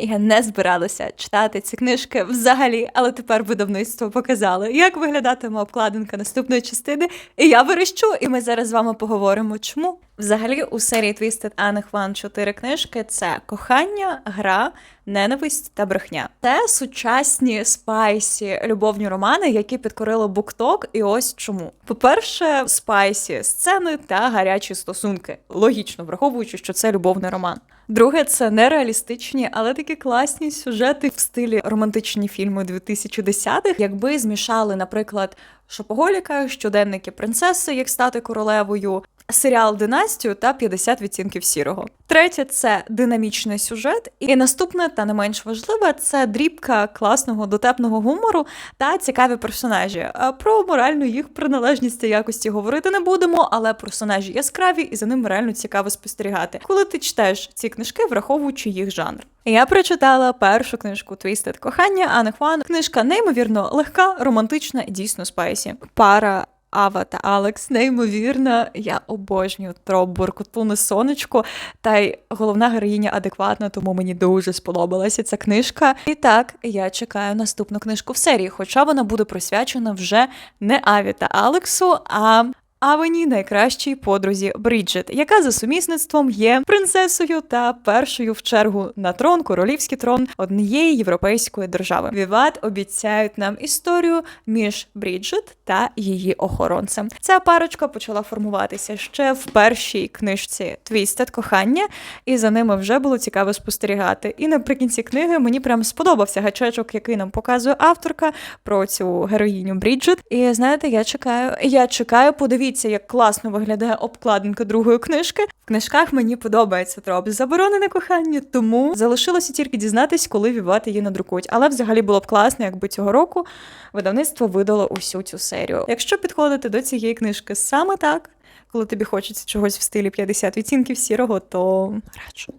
Я не збиралася читати ці книжки взагалі, але тепер видавництво показало, як виглядатиме обкладинка наступної частини. І я верещу, і ми зараз з вами поговоримо. Чому? Взагалі, у серії Twisted Anne Хван чотири книжки: це кохання, гра, ненависть та брехня. Це сучасні спайсі любовні романи, які підкорили букток. І ось чому. По-перше, спайсі сцени та гарячі стосунки. Логічно враховуючи, що це любовний роман. Друге, це нереалістичні, але такі класні сюжети в стилі романтичні фільми 2010-х. Якби змішали, наприклад, Шопоголіка, щоденники принцеси, як стати королевою, серіал Династію та 50 відцінків сірого. Третє це динамічний сюжет. І наступне, та не менш важливе, це дрібка класного дотепного гумору та цікаві персонажі. Про моральну їх приналежність та якості говорити не будемо, але персонажі яскраві і за ними реально цікаво спостерігати. Коли ти читаєш ці книжки, враховуючи їх жанр. Я прочитала першу книжку Twisted кохання Анни Хуан. Книжка неймовірно легка, романтична і дійсно спайсі. Пара Ава та Алекс, неймовірно, я обожнюю троп буркотуне сонечко. Та й головна героїня адекватна, тому мені дуже сподобалася ця книжка. І так, я чекаю наступну книжку в серії, хоча вона буде присвячена вже не Аві та Алексу, а. Авені найкращій подрузі Бріджит, яка за сумісництвом є принцесою та першою в чергу на трон, королівський трон однієї європейської держави. Віват обіцяють нам історію між Бріджит та її охоронцем. Ця парочка почала формуватися ще в першій книжці Твістед кохання, і за ними вже було цікаво спостерігати. І наприкінці книги мені прям сподобався гачечок, який нам показує авторка про цю героїню Бріджит. І знаєте, я чекаю, я чекаю, подивіться, як класно виглядає обкладинка другої книжки. В книжках мені подобається троп заборонене кохання, тому залишилося тільки дізнатись, коли Віват її надрукують. Але взагалі було б класно, якби цього року видавництво видало усю цю серію. Якщо підходити до цієї книжки саме так, коли тобі хочеться чогось в стилі 50 відтінків сірого, то раджу.